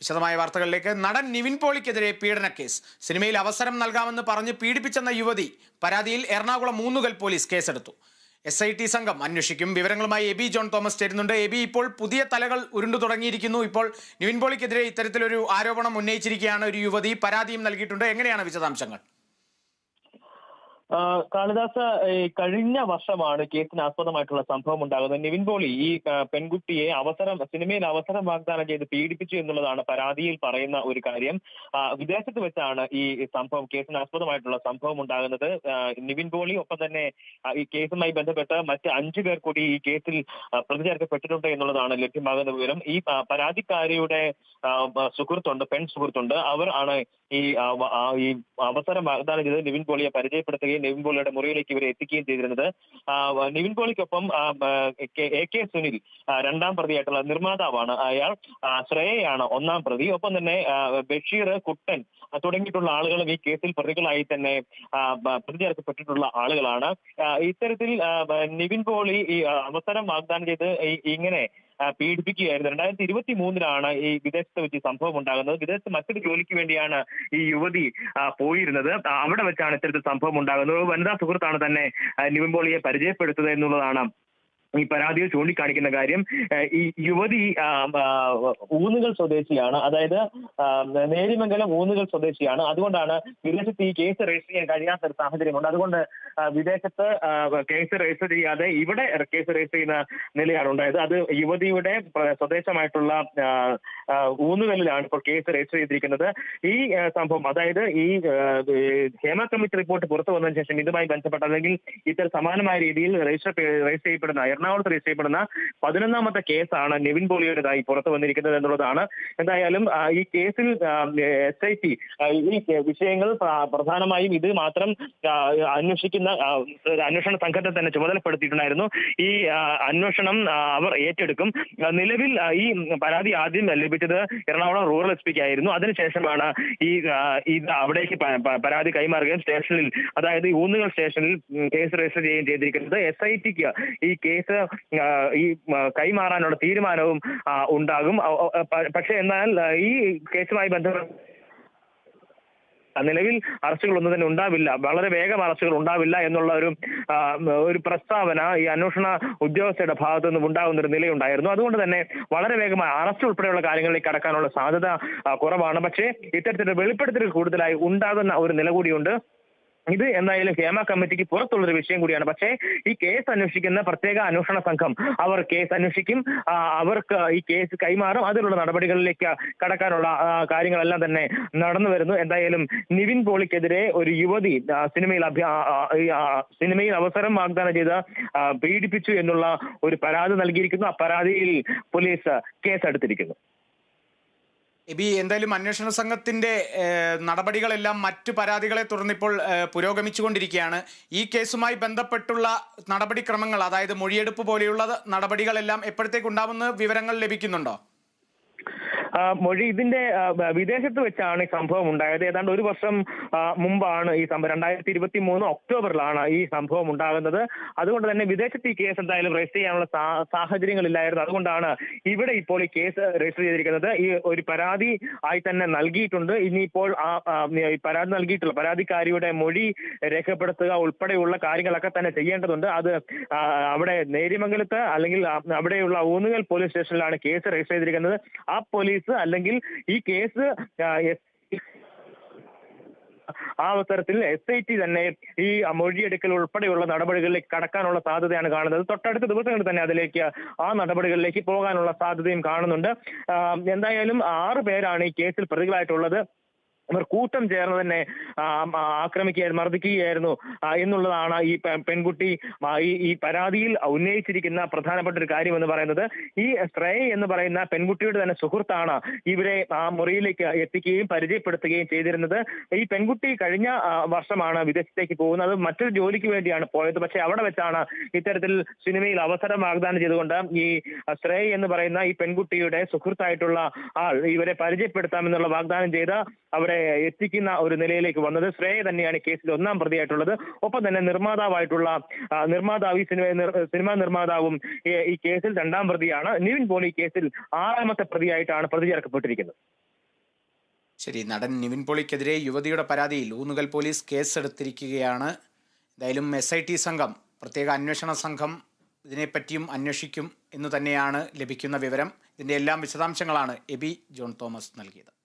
വിശദമായ വാർത്തകളിലേക്ക് നടൻ നിവിൻ പോളിക്കെതിരെ പീഡന കേസ്. സിനിമയിൽ അവസരം നൽകാമെന്ന് പറഞ്ഞ് പീഡിപ്പിച്ചെന്ന യുവതി പരാതിയിൽ എറണാകുളം മൂന്നുകൽ പോലീസ് കേസെടുത്തു. എസ് ഐ ടി സംഘം അന്വേഷിക്കും. വിവരങ്ങളുമായി എബി ജോൺ തോമസ് ചേരുന്നുണ്ട്. എബി ഇപ്പോൾ പുതിയ തലകൾ ഉരുണ്ടു തുടങ്ങിയിരിക്കുന്നു. ഇപ്പോൾ നിവിൻ പോളിക്കെതിരെ ഇത്തരത്തിലൊരു ആരോപണം ഉന്നയിച്ചിരിക്കുകയാണ് ഒരു യുവതി. പരാതിയും നൽകിയിട്ടുണ്ട്. എങ്ങനെയാണ് വിശദാംശങ്ങൾ? കാളിദാസ് കഴിഞ്ഞ വർഷമാണ് കേസിന് ആസ്പദമായിട്ടുള്ള സംഭവം ഉണ്ടാകുന്നത് നിവിൻ പോളി ഈ പെൺകുട്ടിയെ അവസരം സിനിമയിൽ അവസരം വാഗ്ദാനം ചെയ്ത് പീഡിപ്പിച്ചു എന്നുള്ളതാണ് പരാതിയിൽ പറയുന്ന ഒരു കാര്യം. വിദേശത്ത് വെച്ചാണ് ഈ സംഭവം കേസിന് ആസ്പദമായിട്ടുള്ള സംഭവം ഉണ്ടാകുന്നത് നിവിൻ പോളി ഒപ്പം തന്നെ ഈ കേസുമായി ബന്ധപ്പെട്ട് മറ്റ് അഞ്ചു പേർ കൂടി ഈ കേസിൽ പ്രതി ചേർക്കപ്പെട്ടിട്ടുണ്ട് എന്നുള്ളതാണ് ലഭ്യമാകുന്ന വിവരം. ഈ പരാതിക്കാരിയുടെ സുഹൃത്തുണ്ട് പെൺ സുഹൃത്തുണ്ട്. അവർ ആണ് ഈ അവസരം വാഗ്ദാനം ചെയ്ത് നിവിൻ പോളിയെ പരിചയപ്പെടുത്തുകയും നിവിൻ പോളിയുടെ മുറിയിലേക്ക് ഇവരെ എത്തിക്കുകയും ചെയ്തിരുന്നത്. നിവിൻ പോളിക്കൊപ്പം എ കെ സുനിൽ രണ്ടാം പ്രതിയായിട്ടുള്ള നിർമ്മാതാവാണ് അയാൾ. ശ്രേയയാണ് ഒന്നാം പ്രതി. ഒപ്പം തന്നെ ബഷീർ കുട്ടൻ തുടങ്ങിയിട്ടുള്ള ആളുകളും ഈ കേസിൽ പ്രതികളായി തന്നെ പ്രതി ചേർക്കപ്പെട്ടിട്ടുള്ള ആളുകളാണ്. ഇത്തരത്തിൽ നിവിൻ പോളി ഈ അവസരം വാഗ്ദാനം ചെയ്ത് ഇങ്ങനെ പീഡിപ്പിക്കുകയായിരുന്നു. രണ്ടായിരത്തി ഇരുപത്തി മൂന്നിലാണ് ഈ വിദേശത്ത് വെച്ച് സംഭവം ഉണ്ടാകുന്നത്. വിദേശത്ത് മറ്റൊരു ജോലിക്ക് വേണ്ടിയാണ് ഈ യുവതി പോയിരുന്നത്. അവിടെ വെച്ചാണ് ഇത്തരത്തിൽ സംഭവം ഉണ്ടാകുന്നത്. വനിതാ സുഹൃത്താണ് തന്നെ ആ, നിവിൻ പോളിയെ പരിചയപ്പെടുത്തുന്നത് എന്നുള്ളതാണ്. ഈ പരാതിയിൽ ചൂണ്ടിക്കാണിക്കുന്ന കാര്യം ഈ യുവതി ഊന്നുകൾ സ്വദേശിയാണ്. അതായത് നേരിമംഗലം ഊന്നുകൾ സ്വദേശിയാണ്. അതുകൊണ്ടാണ് വിദേശത്ത് ഈ കേസ് രജിസ്റ്റർ ചെയ്യാൻ കഴിയാത്ത ഒരു സാഹചര്യമുണ്ട്. അതുകൊണ്ട് വിദേശത്ത് കേസ് രജിസ്റ്റർ ചെയ്യാതെ ഇവിടെ കേസ് രജിസ്റ്റർ ചെയ്യുന്ന നിലയാണ് ഉണ്ടായത്. അത് യുവതിയുടെ സ്വദേശമായിട്ടുള്ള ഊന്നുകല്ലിലാണ് ഇപ്പോൾ കേസ് രജിസ്റ്റർ ചെയ്തിരിക്കുന്നത്. ഈ സംഭവം അതായത് ഈ ഹേമ കമ്മിറ്റി റിപ്പോർട്ട് പുറത്തു വന്നതിന് ശേഷം ഇതുമായി ബന്ധപ്പെട്ട അല്ലെങ്കിൽ ഇത്തരം സമാനമായ രീതിയിൽ രജിസ്റ്റർ രജിസ്റ്റർ ചെയ്യപ്പെടുന്ന എറണാകുളത്ത് രജിസ്റ്റർ ചെയ്യപ്പെടുന്ന പതിനൊന്നാമത്തെ കേസാണ് നിവിൻ പോളിയുടേതായി പുറത്തു വന്നിരിക്കുന്നത് എന്നുള്ളതാണ്. എന്തായാലും ഈ കേസിൽ എസ് ഐ ടി ഈ വിഷയങ്ങൾ പ്ര- പ്രധാനമായും ഇത് മാത്രം അന്വേഷിക്കുന്ന അന്വേഷണ സംഘത്തെ തന്നെ ചുമതലപ്പെടുത്തിയിട്ടുണ്ടായിരുന്നു. ഈ അന്വേഷണം അവർ ഏറ്റെടുക്കും. നിലവിൽ ഈ പരാതി ആദ്യം ലഭിച്ചത് എറണാകുളം റൂറൽ എസ് പിക്ക് ആയിരുന്നു. അതിനുശേഷമാണ് ഈ ഇത് അവിടേക്ക് പരാതി കൈമാറുകയും സ്റ്റേഷനിൽ അതായത് ഊന്നുകൾ സ്റ്റേഷനിൽ കേസ് രജിസ്റ്റർ ചെയ്യുകയും ചെയ്തിരിക്കുന്നത്. എസ് ഐ ടിക്ക് ഈ കേസ് ആ, ഈ കൈമാറാനുള്ള തീരുമാനവും ഉണ്ടാകും. പക്ഷേ എന്നാൽ ഈ കേസുമായി ബന്ധപ്പെട്ട് നിലവിൽ അറസ്റ്റുകളൊന്നും തന്നെ ഉണ്ടാവില്ല. വളരെ വേഗം അറസ്റ്റുകൾ ഉണ്ടാവില്ല എന്നുള്ള ഒരു ഒരു പ്രസ്താവന ഈ അന്വേഷണ ഉദ്യോഗസ്ഥരുടെ ഭാഗത്തു നിന്നും ഉണ്ടാകുന്ന ഒരു നിലയുണ്ടായിരുന്നു. അതുകൊണ്ട് തന്നെ വളരെ വേഗമായി അറസ്റ്റ് ഉൾപ്പെടെയുള്ള കാര്യങ്ങളിലേക്ക് കടക്കാനുള്ള സാധ്യത കുറവാണ്. പക്ഷേ ഇത്തരത്തിലുള്ള വെളിപ്പെടുത്തലുകൾ കൂടുതലായി ഉണ്ടാകുന്ന ഒരു നില കൂടിയുണ്ട്. ഇത് എന്തായാലും ഹേമ കമ്മിറ്റിക്ക് പുറത്തുള്ള ഒരു വിഷയം കൂടിയാണ്. പക്ഷേ ഈ കേസ് അന്വേഷിക്കുന്ന പ്രത്യേക അന്വേഷണ സംഘം അവർ കേസ് അന്വേഷിക്കും. അവർക്ക് ഈ കേസ് കൈമാറും. അതിലുള്ള നടപടികളിലേക്ക് കടക്കാനുള്ള കാര്യങ്ങളെല്ലാം തന്നെ നടന്നു വരുന്നു. എന്തായാലും നിവിൻ പോളിക്കെതിരെ ഒരു യുവതി സിനിമയിൽ സിനിമയിൽ അവസരം വാഗ്ദാനം ചെയ്ത് പീഡിപ്പിച്ചു എന്നുള്ള ഒരു പരാതി നൽകിയിരിക്കുന്നു. ആ പരാതിയിൽ പോലീസ് കേസെടുത്തിരിക്കുന്നു. എബി എന്തായാലും അന്വേഷണ സംഘത്തിന്റെ നടപടികളെല്ലാം മറ്റു പരാതികളെ തുടർന്ന് ഇപ്പോൾ പുരോഗമിച്ചുകൊണ്ടിരിക്കുകയാണ്. ഈ കേസുമായി ബന്ധപ്പെട്ടുള്ള നടപടിക്രമങ്ങൾ അതായത് മൊഴിയെടുപ്പ് പോലെയുള്ള നടപടികളെല്ലാം എപ്പോഴത്തേക്ക് ഉണ്ടാവുന്ന വിവരങ്ങൾ ലഭിക്കുന്നുണ്ടോ? മൊഴി ഇതിന്റെ വിദേശത്ത് വെച്ചാണ് ഈ സംഭവം ഉണ്ടായത്. ഏതാണ്ട് ഒരു വർഷം മുമ്പാണ് ഈ സംഭവം. രണ്ടായിരത്തി ഇരുപത്തി മൂന്ന് ഒക്ടോബറിലാണ് ഈ സംഭവം ഉണ്ടാകുന്നത്. അതുകൊണ്ട് തന്നെ വിദേശത്ത് ഈ കേസ് എന്തായാലും രജിസ്റ്റർ ചെയ്യാനുള്ള സാഹചര്യങ്ങളില്ലായിരുന്നു. അതുകൊണ്ടാണ് ഇവിടെ ഇപ്പോൾ ഈ കേസ് രജിസ്റ്റർ ചെയ്തിരിക്കുന്നത്. ഈ ഒരു പരാതി ആയി തന്നെ നൽകിയിട്ടുണ്ട്. ഇനിയിപ്പോൾ ആ പരാതി നൽകിയിട്ടുള്ള പരാതിക്കാരിയുടെ മൊഴി രേഖപ്പെടുത്തുക ഉൾപ്പെടെയുള്ള കാര്യങ്ങളൊക്കെ തന്നെ ചെയ്യേണ്ടതുണ്ട്. അത് അവിടെ നേര്യമംഗലത്ത് അല്ലെങ്കിൽ അവിടെയുള്ള ഊന്നുകൽ പോലീസ് സ്റ്റേഷനിലാണ് കേസ് രജിസ്റ്റർ ചെയ്തിരിക്കുന്നത്. ആ പോലീസ് അല്ലെങ്കിൽ ഈ കേസ് ആ, അവസരത്തിൽ എസ് ഐ ടി തന്നെ ഈ മൊഴിയെടുക്കൽ ഉൾപ്പെടെയുള്ള നടപടികളിലേക്ക് കടക്കാനുള്ള സാധ്യതയാണ് കാണുന്നത്. തൊട്ടടുത്ത ദിവസങ്ങളിൽ തന്നെ അതിലേക്ക് ആ നടപടികളിലേക്ക് പോകാനുള്ള സാധ്യതയും കാണുന്നുണ്ട്. എന്തായാലും ആറ് പേരാണ് ഈ കേസിൽ പ്രതികളായിട്ടുള്ളത്. അവർ കൂട്ടം ചേർന്ന് തന്നെ ആക്രമിക്കുകയായിരുന്നു മർദ്ദിക്കുകയായിരുന്നു എന്നുള്ളതാണ് ഈ പെൺകുട്ടി ഈ പരാതിയിൽ ഉന്നയിച്ചിരിക്കുന്ന പ്രധാനപ്പെട്ട ഒരു കാര്യം എന്ന് പറയുന്നത്. ഈ ശ്രേയ എന്ന് പറയുന്ന പെൺകുട്ടിയുടെ തന്നെ സുഹൃത്താണ് ഇവരെ ആ മുറിയിലേക്ക് എത്തിക്കുകയും പരിചയപ്പെടുത്തുകയും ചെയ്തിരുന്നത്. ഈ പെൺകുട്ടി കഴിഞ്ഞ വർഷമാണ് വിദേശത്തേക്ക് പോകുന്നത്. മറ്റൊരു ജോലിക്ക് വേണ്ടിയാണ് പോയത്. പക്ഷേ അവിടെ വെച്ചാണ് ഇത്തരത്തിൽ സിനിമയിൽ അവസരം വാഗ്ദാനം ചെയ്തുകൊണ്ട് ഈ ശ്രേയ എന്ന് പറയുന്ന ഈ പെൺകുട്ടിയുടെ സുഹൃത്തായിട്ടുള്ള ആൾ ഇവരെ പരിചയപ്പെടുത്താമെന്നുള്ള വാഗ്ദാനം ചെയ്ത് അവരെ എത്തിക്കുന്ന ഒരു നിലയിലേക്ക് വന്നത്. ശ്രേയ തന്നെയാണ് കേസിൽ ഒന്നാം പ്രതിയായിട്ടുള്ളത്. ഒപ്പം തന്നെ നിർമ്മാതാവായിട്ടുള്ള നിർമ്മാതാവ് ഈ സിനിമ സിനിമാ നിർമ്മാതാവും ഈ- കേസിൽ രണ്ടാം പ്രതിയാണ്. നിവിൻ പോളി ഈ കേസിൽ ആറാമത്തെ പ്രതിയായിട്ടാണ് പ്രതി ചേർക്കപ്പെട്ടിരിക്കുന്നത് ശരി നടൻ നിവിൻ പോളിക്കെതിരെ യുവതിയുടെ പരാതിയിൽ ഊന്നുകൽ പോലീസ് കേസെടുത്തിരിക്കുകയാണ്. എന്തായാലും എസ് ഐ ടി സംഘം പ്രത്യേക അന്വേഷണ സംഘം ഇതിനെപ്പറ്റിയും അന്വേഷിക്കും എന്ന് തന്നെയാണ് ലഭിക്കുന്ന വിവരം. ഇതിന്റെ എല്ലാം വിശദാംശങ്ങളാണ് എബി ജോൺ തോമസ് നൽകിയത്.